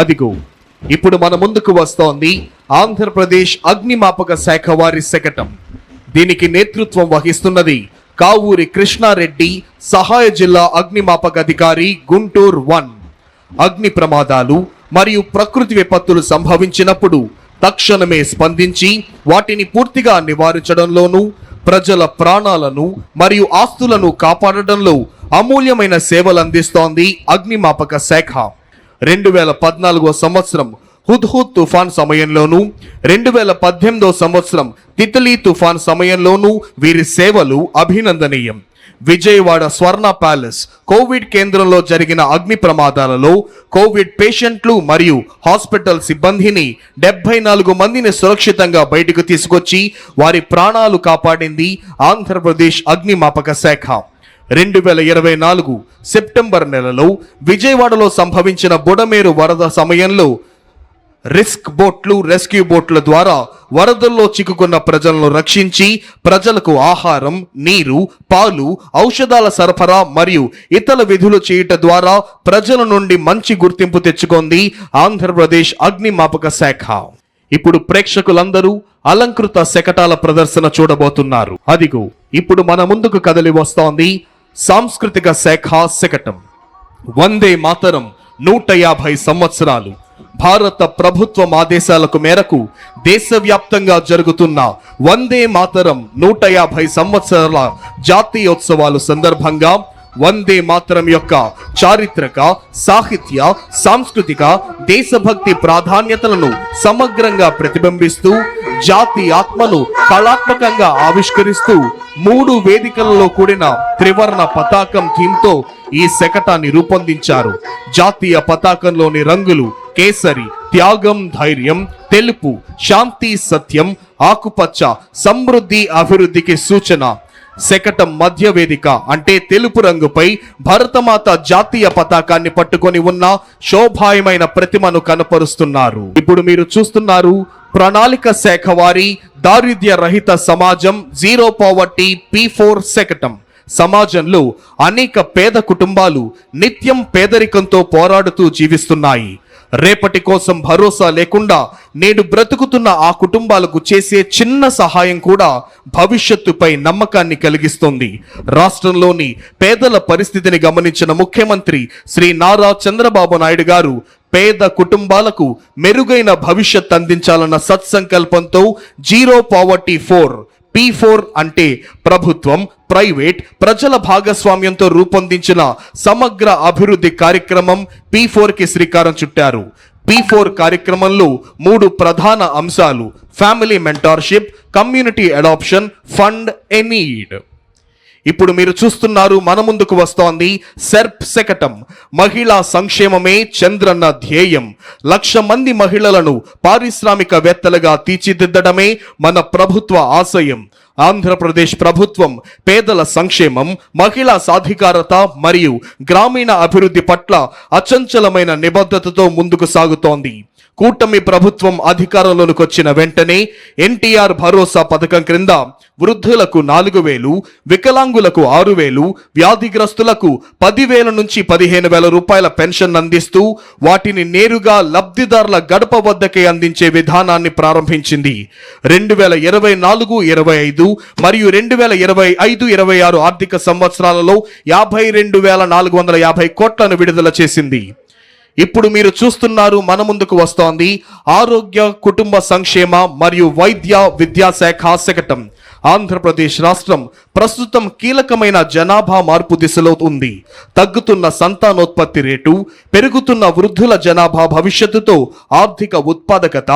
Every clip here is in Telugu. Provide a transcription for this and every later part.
అదిగో ఇప్పుడు మన ముందుకు వస్తోంది ఆంధ్రప్రదేశ్ అగ్నిమాపక శాఖ వారి శకటం. దీనికి నేతృత్వం వహిస్తున్నది కావూరి కృష్ణారెడ్డి సహాయ జిల్లా అగ్నిమాపక అధికారి గుంటూరు వన్. అగ్ని ప్రమాదాలు మరియు ప్రకృతి విపత్తులు సంభవించినప్పుడు తక్షణమే స్పందించి వాటిని పూర్తిగా నివారించడంలోనూ ప్రజల ప్రాణాలను మరియు ఆస్తులను కాపాడడంలో అమూల్యమైన సేవలు అందిస్తోంది అగ్నిమాపక శాఖ. రెండు వేల పద్నాలుగో సంవత్సరం హుద్హుద్ తుఫాన్ సమయంలోనూ రెండు వేల పద్దెనిమిదో సంవత్సరం తితలీ తుఫాన్ సమయంలోనూ వీరి సేవలు అభినందనీయం. విజయవాడ స్వర్ణ ప్యాలెస్ కోవిడ్ కేంద్రంలో జరిగిన అగ్ని ప్రమాదాలలో కోవిడ్ పేషెంట్లు మరియు హాస్పిటల్ సిబ్బందిని డెబ్బై నాలుగు మందిని సురక్షితంగా బయటకు తీసుకొచ్చి వారి ప్రాణాలు కాపాడింది ఆంధ్రప్రదేశ్ అగ్నిమాపక శాఖ. రెండు వేల ఇరవై నాలుగు సెప్టెంబర్ నెలలో విజయవాడలో సంభవించిన బుడమేరు వరద సమయంలో రిస్క్ బోట్లు రెస్క్యూ బోట్ల ద్వారా వరదల్లో చిక్కుకున్న ప్రజలను రక్షించి ప్రజలకు ఆహారం నీరు పాలు ఔషధాల సరఫరా మరియు ఇతర విధులు చేయుట ద్వారా ప్రజల నుండి మంచి గుర్తింపు తెచ్చుకుంది ఆంధ్రప్రదేశ్ అగ్నిమాపక శాఖ. ఇప్పుడు ప్రేక్షకులందరూ అలంకృత శకటాల ప్రదర్శన చూడబోతున్నారు. అదిగో ఇప్పుడు మన ముందుకు కదలి వస్తోంది సాంస్కృతిక శాఖ శకటం వందే మాతరం నూట యాభై సంవత్సరాలు. భారత ప్రభుత్వం ఆదేశాలకు మేరకు దేశవ్యాప్తంగా జరుగుతున్న వందే మాతరం నూట యాభై సంవత్సరాల జాతీయోత్సవాలు సందర్భంగా వందే మాత్రం యొక్క చారిత్రక సాహిత్య సాంస్కృతిక దేశభక్తి ప్రాధాన్యతలను సమగ్రంగా ప్రతిబింబిస్తూ జాతి ఆత్మను కళాత్మకంగా ఆవిష్కరిస్తూ మూడు వేదికలలో కూడిన త్రివర్ణ పతాకం థీమ్తో ఈ శకటాన్ని రూపొందించారు. జాతీయ పతాకంలోని రంగులు కేసరి త్యాగం ధైర్యం తెలుపు శాంతి సత్యం ఆకుపచ్చ సమృద్ధి అభివృద్ధికి సూచన. శకటం మధ్య వేదిక అంటే తెలుపు రంగుపై భరతమాత జాతీయ పతాకాన్ని పట్టుకొని ఉన్న శోభాయమైన ప్రతిమను కనపరుస్తున్నారు. ఇప్పుడు మీరు చూస్తున్నారు ప్రణాళిక శాఖ వారి దారిద్ర్య రహిత సమాజం జీరో పావర్టీ పి ఫోర్ శకటం. సమాజంలో అనేక పేద కుటుంబాలు నిత్యం పేదరికంతో పోరాడుతూ జీవిస్తున్నాయి. రేపటి కోసం భరోసా లేకుండా నేడు బ్రతుకుతున్న ఆ కుటుంబాలకు చేసే చిన్న సహాయం కూడా భవిష్యత్తుపై నమ్మకాన్ని కలిగిస్తుంది. రాష్ట్రంలోని పేదల పరిస్థితిని గమనించిన ముఖ్యమంత్రి శ్రీ నారా చంద్రబాబు నాయుడు గారు పేద కుటుంబాలకు మెరుగైన భవిష్యత్ అందించాలన్న సత్సంకల్పంతో zero poverty four P four అంటే ప్రభుత్వం ప్రైవేట్ ప్రజల భాగస్వామ్యంతో రూపొందించిన సమగ్ర అభివృద్ధి కార్యక్రమం పి ఫోర్కి శ్రీకారం చుట్టారు. పి ఫోర్ కార్యక్రమంలో మూడు ప్రధాన అంశాలు family mentorship community adoption fund ఎనీడ్ ఇప్పుడు మీరు చూస్తున్నారు మన ముందుకు వస్తోంది సెర్ప్ శకటం మహిళా సంక్షేమమే చంద్రన్న ధ్యేయం. లక్ష మంది మహిళలను పారిశ్రామికవేత్తలుగా తీర్చిదిద్దడమే మన ప్రభుత్వ ఆశయం. ఆంధ్రప్రదేశ్ ప్రభుత్వం పేదల సంక్షేమం మహిళా సాధికారత మరియు గ్రామీణ అభివృద్ధి పట్ల అచంచలమైన నిబద్ధతతో ముందుకు సాగుతోంది. కూటమి ప్రభుత్వం అధికారంలోకి వచ్చిన వెంటనే ఎన్టీఆర్ భరోసా పథకం క్రింద వృద్ధులకు నాలుగు వేలు వికలాంగులకు ఆరు వేలు వ్యాధిగ్రస్తులకు పదివేల నుంచి పదిహేను వేల రూపాయల పెన్షన్ అందిస్తూ వాటిని నేరుగా లబ్ధిదారుల గడప వద్దకే అందించే విధానాన్ని ప్రారంభించింది. రెండు వేల ఇరవై నాలుగు ఇరవై ఐదు మరియు రెండు వేల ఇరవై ఐదు ఇరవై ఆరు ఆర్థిక సంవత్సరాలలో యాభై రెండు వేల నాలుగు వందల యాభై కోట్లను విడుదల చేసింది. ఇప్పుడు మీరు చూస్తున్నారు మన ముందుకు వస్తోంది ఆరోగ్య కుటుంబ సంక్షేమ మరియు వైద్య విద్యాశాఖ శకటం ఆంధ్రప్రదేశ్ రాష్ట్రం ప్రస్తుతం కీలకమైన జనాభా మార్పు దిశలో ఉంది. తగ్గుతున్న సంతానోత్పత్తి రేటు పెరుగుతున్న వృద్ధుల జనాభా భవిష్యత్తుతో ఆర్థిక ఉత్పాదకత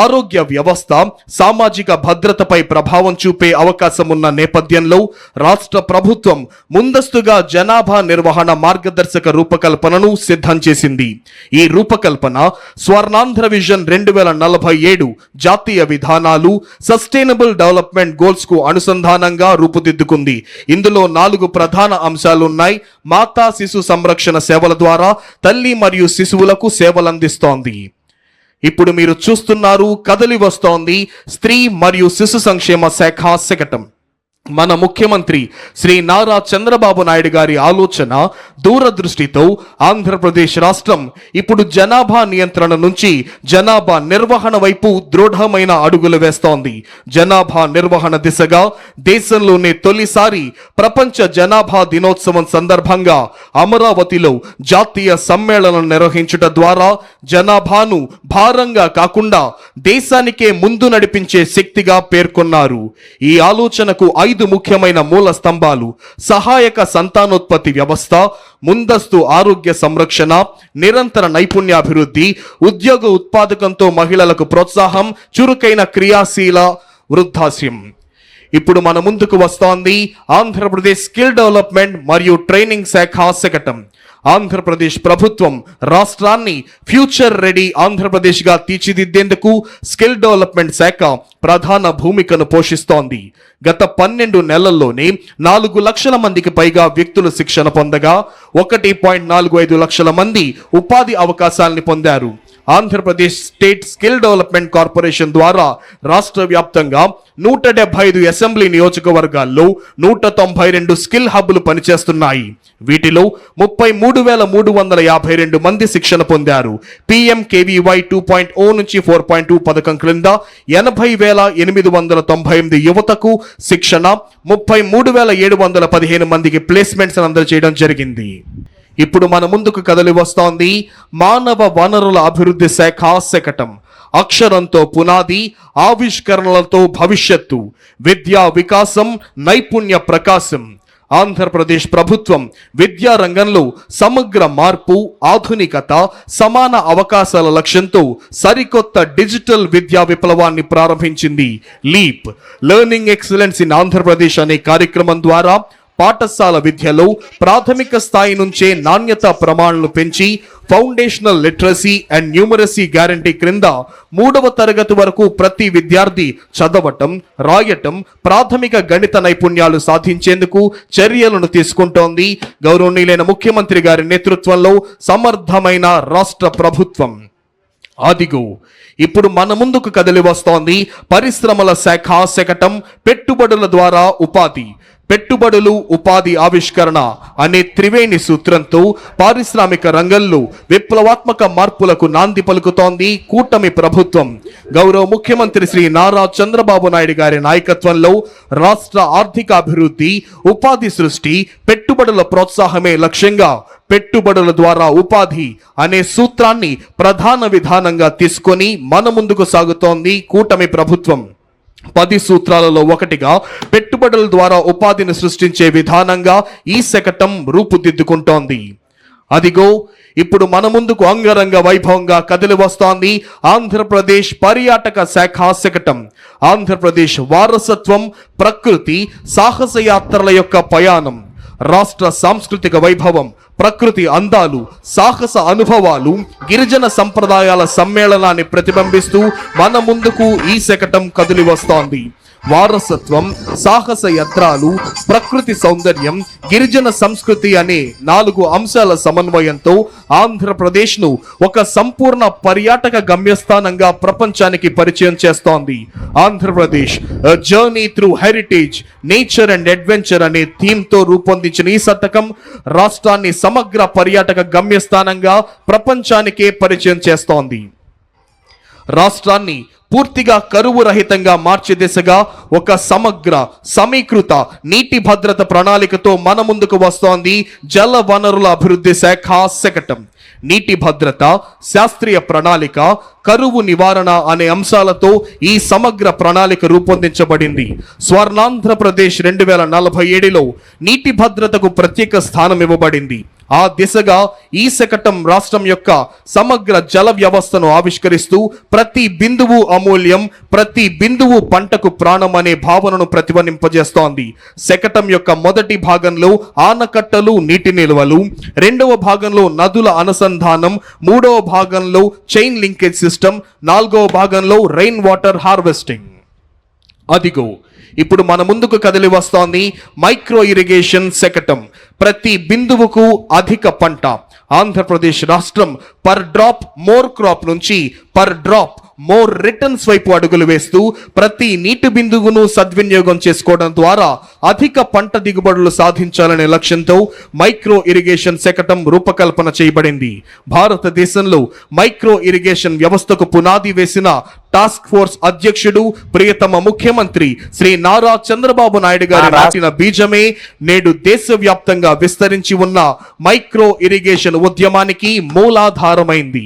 ఆరోగ్య వ్యవస్థ సామాజిక భద్రతపై ప్రభావం చూపే అవకాశం ఉన్న నేపథ్యంలో రాష్ట్ర ప్రభుత్వం ముందస్తుగా జనాభా నిర్వహణ మార్గదర్శక రూపకల్పనను సిద్ధం చేసింది. ఈ రూపకల్పన స్వర్ణాంధ్ర విజన్ రెండు వేల నలభై ఏడు జాతీయ విధానాలు సస్టైనబుల్ డెవలప్మెంట్ గోల్స్ కు అనుసంధానంగా రూపుదిద్దుకుంది. ఇందులో నాలుగు ప్రధాన అంశాలు ఉన్నాయి మాతా శిశు సంరక్షణ సేవల ద్వారా తల్లి మరియు శిశువులకు సేవలందిస్తోంది. ఇప్పుడు మీరు చూస్తున్నారు కదలి వస్తోంది స్త్రీ మరియు శిశు సంక్షేమ శాఖ శకటం. మన ముఖ్యమంత్రి శ్రీ నారా చంద్రబాబు నాయుడు గారి ఆలోచన దూరదృష్టితో ఆంధ్రప్రదేశ్ రాష్ట్రం ఇప్పుడు జనాభా నియంత్రణ నుంచి జనాభా నిర్వహణ వైపు దృఢమైన అడుగులు వేస్తోంది. జనాభా నిర్వహణ దిశగా దేశంలోనే తొలిసారి ప్రపంచ జనాభా దినోత్సవం సందర్భంగా అమరావతిలో జాతీయ సమ్మేళనం నిర్వహించుట ద్వారా జనాభాను భారంగా కాకుండా దేశానికే ముందు నడిపించే శక్తిగా పేర్కొన్నారు. ఈ ఆలోచనకు ఐదు ముఖ్యమైన మూల స్తంభాలు. సహాయక సంతానోత్పత్తి వ్యవస్థ ముందస్తు ఆరోగ్య సంరక్షణ నిరంతర నైపుణ్యాభివృద్ధి ఉద్యోగ ఉత్పాదకంతో మహిళలకు ప్రోత్సాహం చురుకైన క్రియాశీల వృద్ధాశ్యం. ఇప్పుడు మన ముందుకు వస్తోంది ఆంధ్రప్రదేశ్ స్కిల్ డెవలప్మెంట్ మరియు ట్రైనింగ్ శాఖ శకటం ఆంధ్రప్రదేశ్ ప్రభుత్వం రాష్ట్రాన్ని ఫ్యూచర్ రెడీ ఆంధ్రప్రదేశ్గా తీర్చిదిద్దేందుకు స్కిల్ డెవలప్మెంట్ శాఖ ప్రధాన భూమికను పోషిస్తోంది. గత పన్నెండు నెలల్లోనే నాలుగు లక్షల మందికి పైగా వ్యక్తులు శిక్షణ పొందగా ఒకటి పాయింట్ నాలుగు ఐదు లక్షల మంది ఉపాధి అవకాశాల్ని పొందారు. Andhra Pradesh state skill development corporation ద్వారా రాష్ట్ర వ్యాప్తంగా నూట డెబ్బై ఐదు అసెంబ్లీ నియోజకవర్గాల్లో నూట తొంభై రెండు స్కిల్ హబ్లు పనిచేస్తున్నాయి. వీటిలో ముప్పై మూడు వేల మూడు వందల యాభై రెండు మంది శిక్షణ పొందారు. పిఎంకేవీవై టూ పాయింట్ ఓ నుంచి ఫోర్ పాయింట్ టూ పథకం క్రింద ఎనభై వేల ఎనిమిది వందల తొంభై ఎనిమిది యువతకు శిక్షణ ముప్పై మూడు వేల ఏడు వందల పదిహేను మందికి ప్లేస్మెంట్స్ అందజేయడం జరిగింది. ఇప్పుడు మన ముందుకు కదలి వస్తోంది మానవ వనరుల అభివృద్ధి శాఖ శకటం. అక్షరంతో పునాది ఆవిష్కరణలతో భవిష్యత్తు విద్యా వికాసం నైపుణ్య ప్రకాశం. ఆంధ్రప్రదేశ్ ప్రభుత్వం విద్యా రంగంలో సమగ్ర మార్పు ఆధునికత సమాన అవకాశాల లక్ష్యంతో సరికొత్త డిజిటల్ విద్యా విప్లవాన్ని ప్రారంభించింది LEAP. Learning excellence in Andhra Pradesh అనే కార్యక్రమం ద్వారా పాఠశాల విద్యలో ప్రాథమిక స్థాయి నుంచే నాణ్యత ప్రమాణాలు పెంచి foundational literacy and numeracy guarantee క్రింద మూడవ తరగతి వరకు ప్రతి విద్యార్థి చదవటం రాయటం ప్రాథమిక గణిత నైపుణ్యాలు సాధించేందుకు చర్యలను తీసుకుంటోంది. గౌరవనీయులైన ముఖ్యమంత్రి గారి నేతృత్వంలో సమర్థమైన రాష్ట్ర ప్రభుత్వం. అదిగో ఇప్పుడు మన ముందుకు కదిలి వస్తోంది పరిశ్రమల శాఖ శకటం పెట్టుబడుల ద్వారా ఉపాధి. పెట్టుబడులు ఉపాధి ఆవిష్కరణ అనే త్రివేణి సూత్రంతో పారిశ్రామిక రంగంలో విప్లవాత్మక మార్పులకు నాంది పలుకుతోంది కూటమి ప్రభుత్వం. గౌరవ ముఖ్యమంత్రి శ్రీ నారా చంద్రబాబు నాయుడు గారి నాయకత్వంలో రాష్ట్ర ఆర్థికాభివృద్ధి ఉపాధి సృష్టి పెట్టుబడుల ప్రోత్సాహమే లక్ష్యంగా పెట్టుబడుల ద్వారా ఉపాధి అనే సూత్రాన్ని ప్రధాన విధానంగా తీసుకొని మన ముందుకు సాగుతోంది కూటమి ప్రభుత్వం. పది సూత్రాలలో ఒకటిగా పెట్టుబడుల ద్వారా ఉపాధిని సృష్టించే విధానంగా ఈ శకటం రూపుదిద్దుకుంటోంది. అదిగో ఇప్పుడు మన ముందుకు అంగరంగ వైభవంగా కదిలి వస్తోంది ఆంధ్రప్రదేశ్ పర్యాటక శాఖ శకటం. ఆంధ్రప్రదేశ్ వారసత్వం ప్రకృతి సాహస యాత్రల యొక్క ప్రయాణం. రాష్ట్ర సాంస్కృతిక వైభవం ప్రకృతి అందాలు సాహస అనుభవాలు గిరిజన సంప్రదాయాల సమ్మేళనాన్ని ప్రతిబింబిస్తూ మన ముందుకు ఈ శకటం కదిలి వస్తోంది. వారసత్వం సాహస యత్రాలు ప్రకృతి సౌందర్యం గిరిజన సంస్కృతి అనే నాలుగు అంశాల సమన్వయంతో ఆంధ్రప్రదేశ్ను ఒక సంపూర్ణ పర్యాటక గమ్యస్థానంగా ప్రపంచానికి పరిచయం చేస్తోంది. Andhra Pradesh journey through heritage nature and adventure అనే థీమ్తో రూపొందించిన ఈ శతకం రాష్ట్రాన్ని సమగ్ర పర్యాటక గమ్యస్థానంగా ప్రపంచానికే పరిచయం చేస్తోంది. రాష్ట్రాన్ని పూర్తిగా కరువు రహితంగా మార్చే దిశగా ఒక సమగ్ర సమీకృత నీటి భద్రత ప్రణాళికతో మన ముందుకు వస్తోంది జల వనరుల అభివృద్ధి శాఖ శకటం. నీటి భద్రత శాస్త్రీయ ప్రణాళిక కరువు నివారణ అనే అంశాలతో ఈ సమగ్ర ప్రణాళిక రూపొందించబడింది. స్వర్ణాంధ్రప్రదేశ్ రెండు వేల నలభై ఏడులో నీటి భద్రతకు ప్రత్యేక స్థానం ఇవ్వబడింది. ఆ దిశగా ఈ శకటం రాష్ట్రం యొక్క సమగ్ర జల వ్యవస్థను ఆవిష్కరిస్తూ ప్రతి బిందువు అమూల్యం ప్రతి బిందువు పంటకు ప్రాణం అనే భావనను ప్రతిధ్వనింపజేస్తోంది శకటం యొక్క మొదటి భాగంలో ఆనకట్టలు నీటి నిల్వలు రెండవ భాగంలో నదుల అనుసంధానం మూడవ భాగంలో చైన్ లింకేజ్ సిస్టమ్ నాలుగవ భాగంలో రెయిన్ వాటర్ హార్వెస్టింగ్ అదిగో ఇప్పుడు మన ముందుకు కదిలి వస్తోంది మైక్రో ఇరిగేషన్ శకటం. ప్రతి బిందువుకు అధిక పంట. ఆంధ్రప్రదేశ్ రాష్ట్రం పర్ డ్రాప్ మోర్ క్రాప్ నుంచి పర్ డ్రాప్ మోర్ రిటర్న్స్ వైపు అడుగులు వేస్తూ ప్రతి నీటి బిందువును సద్వినియోగం చేసుకోవడం ద్వారా అధిక పంట దిగుబడులు సాధించాలనే లక్ష్యంతో మైక్రో ఇరిగేషన్ శకటం రూపకల్పన చేయబడింది. భారతదేశంలో మైక్రో ఇరిగేషన్ వ్యవస్థకు పునాది వేసిన టాస్క్ ఫోర్స్ అధ్యక్షుడు ప్రియతమ ముఖ్యమంత్రి శ్రీ నారా చంద్రబాబు నాయుడు గారి ఆ రా- నాటిన బీజమే నేడు దేశవ్యాప్తంగా విస్తరించి ఉన్న మైక్రో ఇరిగేషన్ ఉద్యమానికి మూలాధారమైంది.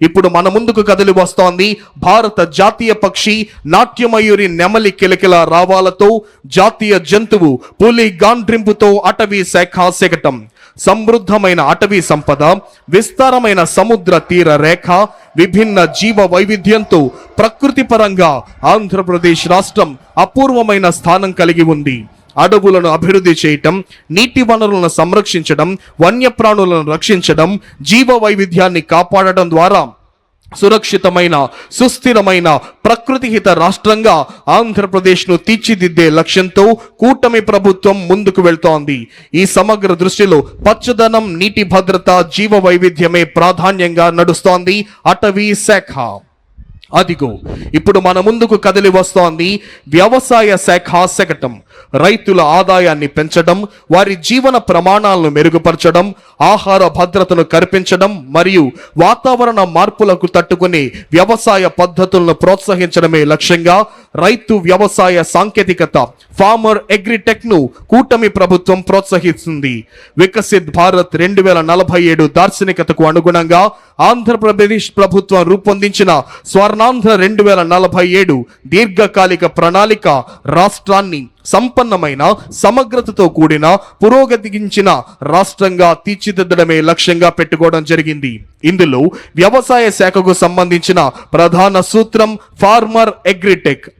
ఇప్పుడు మన ముందుకు కదిలి వస్తోంది భారత జాతీయ పక్షి నాట్యమయూరి నెమలి కిలకిల రావాలతో జాతీయ జంతువు పులి గాండ్రింపుతో అటవీ శాఖ శకటం. సమృద్ధమైన అటవీ సంపద విస్తారమైన సముద్ర తీర రేఖ విభిన్న జీవ వైవిధ్యంతో ప్రకృతి పరంగా ఆంధ్రప్రదేశ్ రాష్ట్రం అపూర్వమైన స్థానం కలిగి ఉంది. అడవులను అభివృద్ధి చేయటం నీటి వనరులను సంరక్షించడం వన్యప్రాణులను రక్షించడం జీవ వైవిధ్యాన్ని కాపాడటం ద్వారా సురక్షితమైన సుస్థిరమైన ప్రకృతిహిత రాష్ట్రంగా ఆంధ్రప్రదేశ్ను తీర్చిదిద్దే లక్ష్యంతో కూటమి ప్రభుత్వం ముందుకు వెళ్తోంది. ఈ సమగ్ర దృష్టిలో పచ్చదనం నీటి భద్రత జీవ వైవిధ్యమే ప్రాధాన్యంగా నడుస్తోంది అటవీ శాఖ. అదిగో ఇప్పుడు మన ముందుకు కదిలి వస్తోంది వ్యవసాయ శాఖ శకటం. రైతుల ఆదాయాన్ని పెంచడం వారి జీవన ప్రమాణాలను మెరుగుపరచడం ఆహార భద్రతను కల్పించడం మరియు వాతావరణ మార్పులకు తట్టుకుని వ్యవసాయ పద్ధతులను ప్రోత్సహించడమే లక్ష్యంగా రైతు వ్యవసాయ సాంకేతికత ఫార్మర్ అగ్రిటెక్ను కూటమి ప్రభుత్వం ప్రోత్సహిస్తుంది. వికసిత్ భారత్ రెండు వేల నలభై ఏడు దార్శనికతకు అనుగుణంగా ఆంధ్రప్రదేశ్ ప్రభుత్వం రూపొందించిన స్వర్ణాంధ్ర రెండు వేల నలభై ఏడు దీర్ఘకాలిక ప్రణాళిక రాష్ట్రాన్ని సంపన్నమైన సమగ్రతతో కూడిన పురోగతిగించిన రాష్ట్రంగా తీర్చిదిద్దడమే లక్ష్యంగా పెట్టుకోవడం జరిగింది. ఇందులో వ్యవసాయ శాఖకు సంబంధించిన ప్రధాన సూత్రం ఫార్మర్ అగ్రిటెక్.